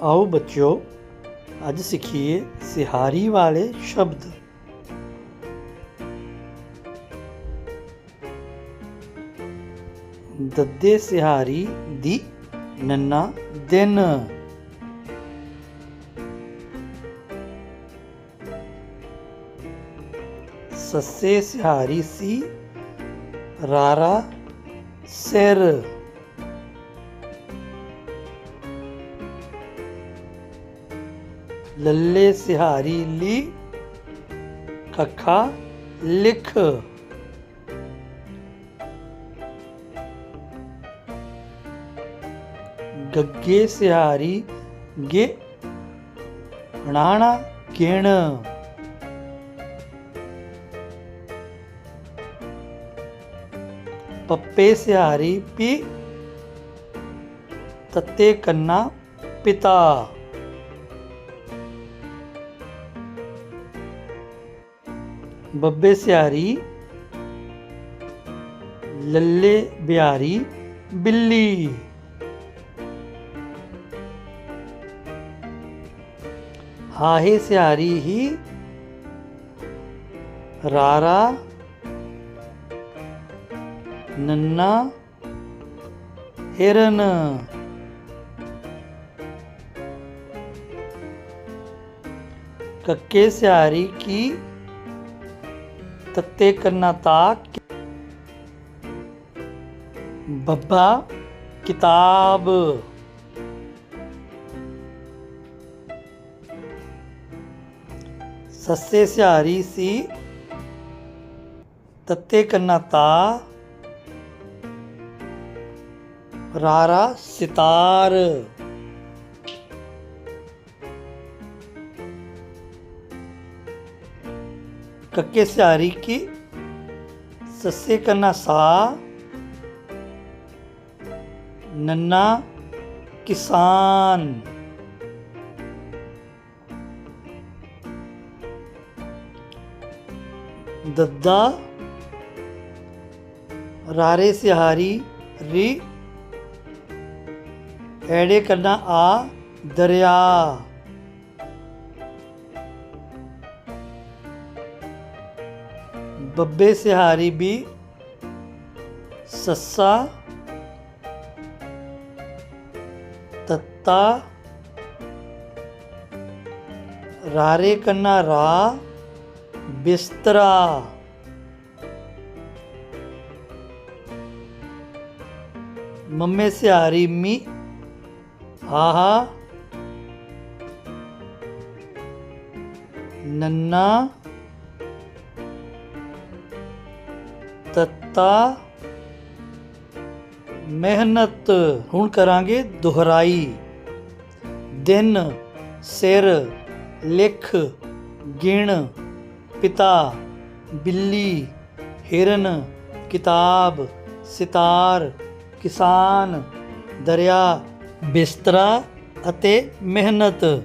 ਆਓ ਬੱਚਿਓ, ਅੱਜ ਸਿੱਖੀਏ ਸਿਹਾਰੀ ਵਾਲੇ ਸ਼ਬਦ। ਦੱਦੇ ਸਿਹਾਰੀ ਦੀ ਨੰਨਾ ਦਿਨ। ਸੱਸੇ ਸਿਹਾਰੀ ਸੀ ਰਾਰਾ ਸਿਰ। ਲੱਲੇ ਸਿਹਾਰੀ ਲੀ ਕੱਖਾ ਲਿਖ। ਗੱਗੇ ਸਿਹਾਰੀ ਗੇ ਣਾਣਾ ਗਿਣ ਪੱਪੇ ਸਿਹਾਰੀ ਪੀ, ਤੱਤੇ ਕੰਨਾ ਪਿਤਾ। ਬੱਬੇ ਸਿਹਾਰੀ ਲੱਲੇ ਬਿਹਾਰੀ ਬਿੱਲੀ ਹਾਹੇ ਸਿਹਾਰੀ ਹੀ ਰਾਰਾ ਨੰਨਾ ਹਿਰਨ ਕੱਕੇ ਸਿਹਾਰੀ ਕੀ ਤੱਤੇ ਕੰਨਾ ਤਾ ਬੱਬਾ ਕਿਤਾਬ। ਸੱਸੇ ਸਿਹਾਰੀ ਸੀ ਤੱਤੇ ਕੰਨਾ ਤਾ ਰਾਰਾ ਸਿਤਾਰ। ਕੱਕੇ ਸਿਹਾਰੀ ਕੀ ਸੱਸੇ ਕੰਨਾ ਸਾ ਨੰਨਾ ਕਿਸਾਨ ਦੱਦਾ ਰਾਰੇ ਸਿਹਾਰੀ ਰੀ ਐੜੇ ਕਰਨਾ ਆ ਦਰਿਆ ਬੱਬੇ ਸਿਹਾਰੀ ਵੀ ਸੱਸਾ ਤੱਤਾ ਰਾਰੇ ਕੰਨਾ ਰਾ ਬਿਸਤਰਾ। ਮੰਮੇ ਸਿਹਾਰੀ ਮੀ ਆਹਾ। ਨੰਨਾ ਤੱਤਾ ਮਿਹਨਤ ਹੁਣ ਕਰਾਂਗੇ ਦੁਹਰਾਈ। ਦਿਨ ਸਿਰ ਲਿਖ ਗਿਣ ਪਿਤਾ। ਬਿੱਲੀ ਹਿਰਨ ਕਿਤਾਬ ਸਿਤਾਰ ਕਿਸਾਨ ਦਰਿਆ ਬਿਸਤਰਾ ਅਤੇ ਮਿਹਨਤ।